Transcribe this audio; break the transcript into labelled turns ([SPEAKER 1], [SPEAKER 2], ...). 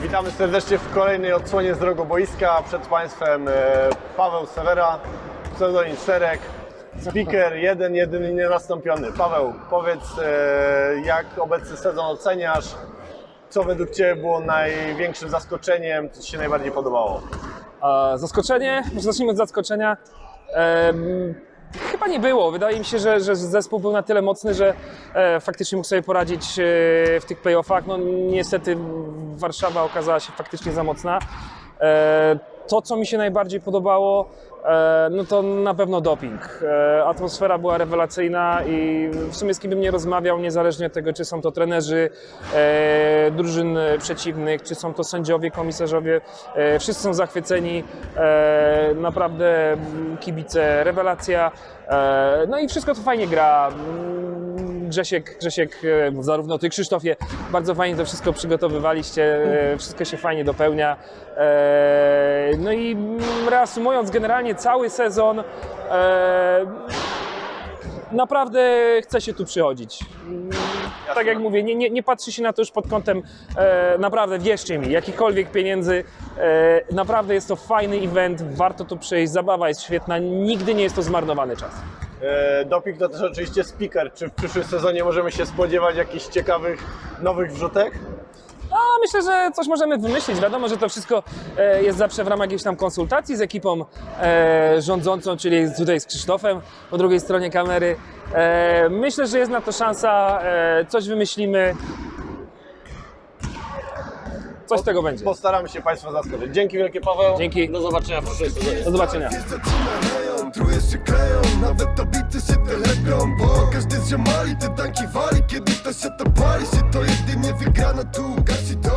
[SPEAKER 1] Witamy serdecznie w kolejnej odsłonie z Drogoboiska. Przed Państwem e, Paweł Sewera, pseudonim Szereg, speaker jeden, jedyny nienastąpiony. Paweł, powiedz e, jak obecny sezon oceniasz? Co według Ciebie było największym zaskoczeniem? Co Ci się najbardziej podobało?
[SPEAKER 2] Zaskoczenie, może zacznijmy od zaskoczenia. Em, chyba nie było. Wydaje mi się, że, że zespół był na tyle mocny, że e, faktycznie mógł sobie poradzić e, w tych playoffach. No niestety Warszawa okazała się faktycznie za mocna. E, to, co mi się najbardziej podobało, e, no to na pewno doping. E, atmosfera była rewelacyjna i w sumie z kim bym nie rozmawiał, niezależnie od tego, czy są to trenerzy drużyn przeciwnych, czy są to sędziowie, komisarzowie, wszyscy są zachwyceni. Naprawdę kibice, rewelacja. No i wszystko to fajnie gra. Grzesiek, Grzesiek, e, zarówno ty Krzysztofie, bardzo fajnie to wszystko przygotowywaliście, e, wszystko się fajnie dopełnia. E, No i reasumując generalnie cały sezon, naprawdę chce się tu przychodzić. Tak jak mówię, nie, nie, nie patrzy się na to już pod kątem, e, naprawdę wierzcie mi, jakichkolwiek pieniędzy, e, naprawdę jest to fajny event, warto tu przyjść, zabawa jest świetna, nigdy nie jest to zmarnowany czas.
[SPEAKER 1] E, doping to też oczywiście speaker. Czy w przyszłym sezonie możemy się spodziewać jakichś ciekawych nowych wrzutek?
[SPEAKER 2] No, myślę, że coś możemy wymyślić. Wiadomo, że to wszystko e, jest zawsze w ramach jakiejś tam konsultacji z ekipą e, rządzącą, czyli tutaj z Krzysztofem po drugiej stronie kamery. Myślę, że jest na to szansa, coś wymyślimy. Coś z tego będzie.
[SPEAKER 1] Postaramy się Państwa zaskoczyć. Dzięki wielkie Paweł.
[SPEAKER 2] Dzięki.
[SPEAKER 1] Do zobaczenia w przyszłym sezonie.
[SPEAKER 2] Do zobaczenia.
[SPEAKER 3] Zaczynają Truje się kleją, nawet tablice się telepią Bo każdy z ziomali te tanki wali Kiedy to się to pali się, to jedynie wygrana tu gasi to